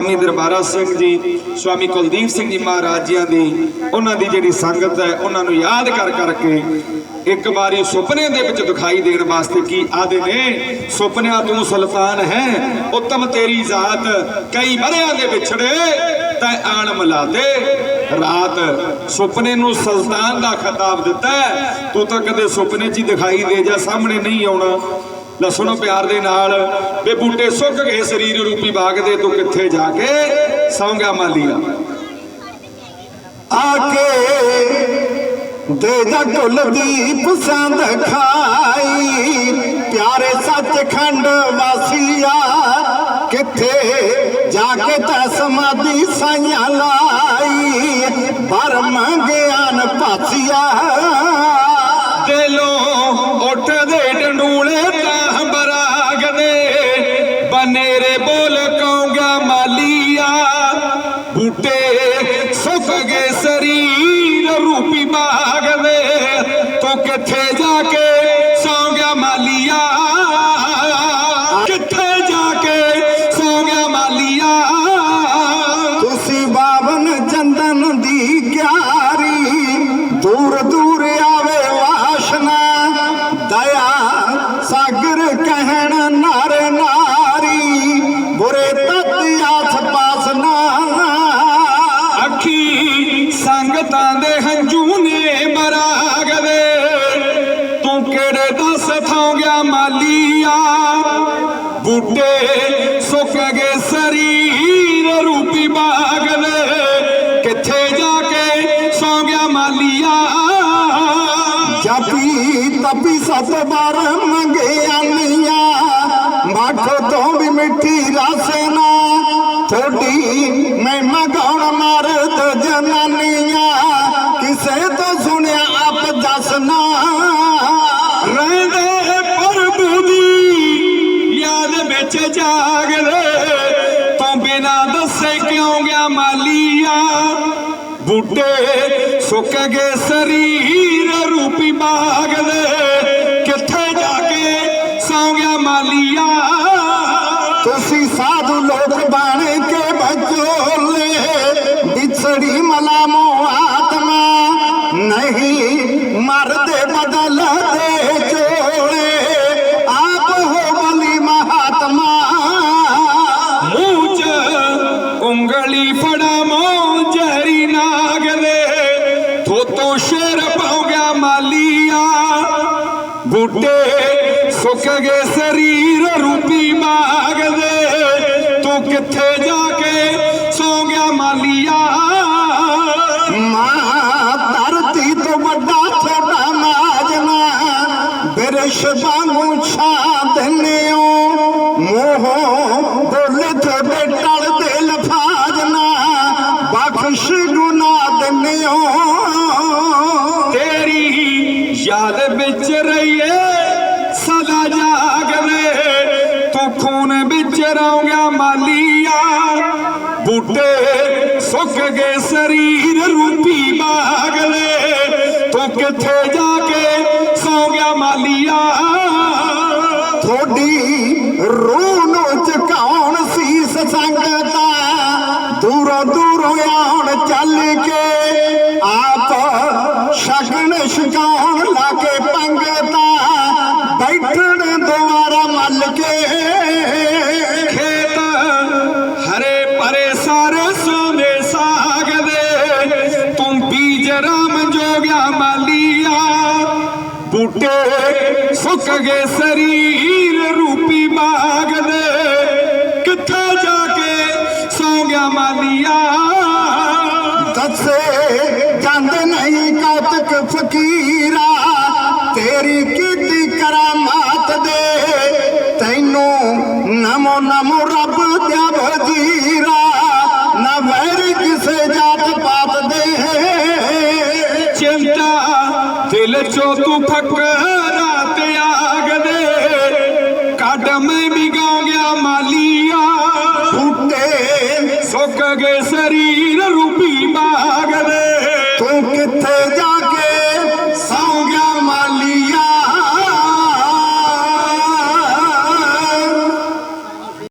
ਸਵਾਮੀ ਦਰਬਾਰਾ ਸਿੰਘ ਜੀ, ਸਵਾਮੀ ਕੁਲਦੀਪ ਸਿੰਘ ਜੀ ਮਹਾਰਾਜ ਦੀ, ਉਹਨਾਂ ਦੀ ਜਿਹੜੀ ਸੰਗਤ ਹੈ, ਉਹਨਾਂ ਨੂੰ ਯਾਦ ਕਰ ਕਰਕੇ ਇੱਕ ਵਾਰੀ ਸੁਪਨੇ ਦੇ ਵਿੱਚ ਦਿਖਾਈ ਦੇਣ ਵਾਸਤੇ ਕੀ ਆਦੇ ਨੇ? ਸੁਪਨਿਆਂ ਤੂੰ ਸੁਲਤਾਨ ਹੈ, ਉੱਤਮ ਤੇਰੀ ਜ਼ਾਤ, ਕਈ ਬਰਿਆਂ ਦੇ ਵਿਛੜੇ, ਤੈ ਆਣ ਮਿਲਾ ਦੇ ਰਾਤ ਸੁਪਨੇ ਨੂੰ ਸੁਲਤਾਨ ਦਾ ਖਿਤਾਬ ਦਿੱਤਾ ਤੂੰ ਤਾਂ ਕਦੇ ਸੁਪਨੇ 'ਚ ਹੀ ਦਿਖਾਈ ਦੇ ਜਾ, ਸਾਹਮਣੇ ਨਹੀਂ ਆਉਣਾ। ਦੱਸਣੋ ਪਿਆਰ ਦੇ ਨਾਲ, ਵੇ ਬੂਟੇ ਸੁੱਕ ਗਏ ਸਰੀਰ ਰੂਪੀ ਬਾਗ ਦੇ, ਤੂੰ ਕਿੱਥੇ ਜਾ ਕੇ ਸੌਂਗਾ ਗਿਆ ਮਾਲੀਆ ਆਕੇ ਦੇ ਜਾ ਢੁੱਲ ਦੀ ਪਸੰਦ ਖਾਈ, ਪਿਆਰੇ ਸੱਚਖੰਡ ਵਾਸੀਆ, ਕਿੱਥੇ ਜਾ ਕੇ ਤਾਂ ਸਮਾਧੀ ਸਾਈਆਂ ਲਾਈ? ਪਰਮ ਗਿਆਨ ਪਾਸੀਆ ਦਿਲੋਂ ਬਨੇਰੇ ਬੋਲ ਕਹੂੰਗਾ ਮਾਲੀਆ। ਬੂਟੇ ਸੁੱਕ ਗਏ ਸਰੀਰ ਰੂਪੀ ਬਾਗ ਦੇ। ਤੂੰ ਕਿੱਥੇ ਜਾ ਕੇ ਸੌ ਗਿਆ ਮਾਲੀਆ? ਕਿੱਥੇ ਜਾ ਕੇ ਸੌ ਗਿਆ ਮਾਲੀਆ? ਤੁਸੀਂ ਬਾਵਨ ਚੰਦਨ ਦੀ ਕਿਆਰੀ ਦੂਰ ਦੂਰ ਆਵੇ ਵਾਸ਼ਨਾ। ਦਇਆ ਸਾਗਰ ਅੱਖੀ ਦੇ ਹੰਝੂ ਨੇ ਮਰਾਗ ਤੂੰ ਕਿਹੜੇ ਦੱਸ ਥਾਂ ਗਿਆ ਮਾਲੀਆ? ਬੂਟੇ ਸੁੱਕ ਗਏ ਸਰੀਰ ਰੂਪੀ ਬਾਗਲੇ ਕਿੱਥੇ ਜਾ ਕੇ ਸੌ ਗਿਆ ਮਾਲੀਆ? ਜਾਪੀ ਤਪੀ ਸਤ ਬਾਰ ਮੰਗਿਆਨੀਆਂ ਮੱਠ ਤੋਂ ਵੀ ਮਿੱਠੀ ਰਸਨਾ ਥੋੜੀ ਮੈਂ ਮਗਾਉਣ ਮਾਰਤ ਜਨਾਨੀਆਂ। ਕਿਸੇ ਤੋਂ ਸੁਣਿਆ ਆਪ ਜਸਨਾ ਰਹਿੰਦੇ ਪ੍ਰਭੂ ਦੀ, ਯਾਦ ਵਿੱਚ ਜਾਗਦੇ ਤੂੰ ਬਿਨਾ ਦੱਸੇ ਕਿਉਂ ਗਿਆ ਮਾਲੀਆ? ਬੂਟੇ ਸੁੱਕ ਗਏ ਸਰੀਰ ਰੂਪੀ ਬਾਗ ਬੂਟੇ ਸੁੱਕ ਗਏ ਸਰੀਰ ਰੂਪੀ ਬਾਗ ਦੇ ਤੂੰ ਕਿੱਥੇ ਜਾ ਕੇ ਸੌ ਗਿਆ ਮਾਲੀਆ ਮਾਂ ਧਰਤੀ ਤੋਂ ਵੱਡਾ ਛੋਟਾ ਮਾਜਨਾ ਬਿਰਸ਼ ਵਿੱਚ ਮਾਲੀਆ। ਬੂਟੇ ਸੁੱਕ ਗਏ, ਸਰੀਰ ਰੂਪੀ ਬਾਗਲੇ। ਤੂੰ ਕਿੱਥੇ ਜਾ ਕੇ ਸੌ ਗਿਆ ਮਾਲੀਆ? ਥੋੜੀ ਰੂਹ ਨੂੰ ਝੁਕਾਉਣ ਸੀਸ ਸੰਗਤਾ ਦੂਰੋਂ ਦੂਰੋਂ ਆਉਣ ਚੱਲ ਕੇ ਆਪ ਸ਼ਗਨ ਛਕਾਉਣ ਬੂਟੇ ਸੁੱਕ ਗਏ ਸਰੀਰ ਰੂਪੀ ਬਾਗ ਦੇ। ਕਿੱਥੇ ਜਾ ਕੇ ਸੌ ਗਿਆ ਮਾਲੀਆ ਦੱਸੇ ਜਾਂਦੇ ਨਹੀਂ ਕੌਤਕ ਦਿਲ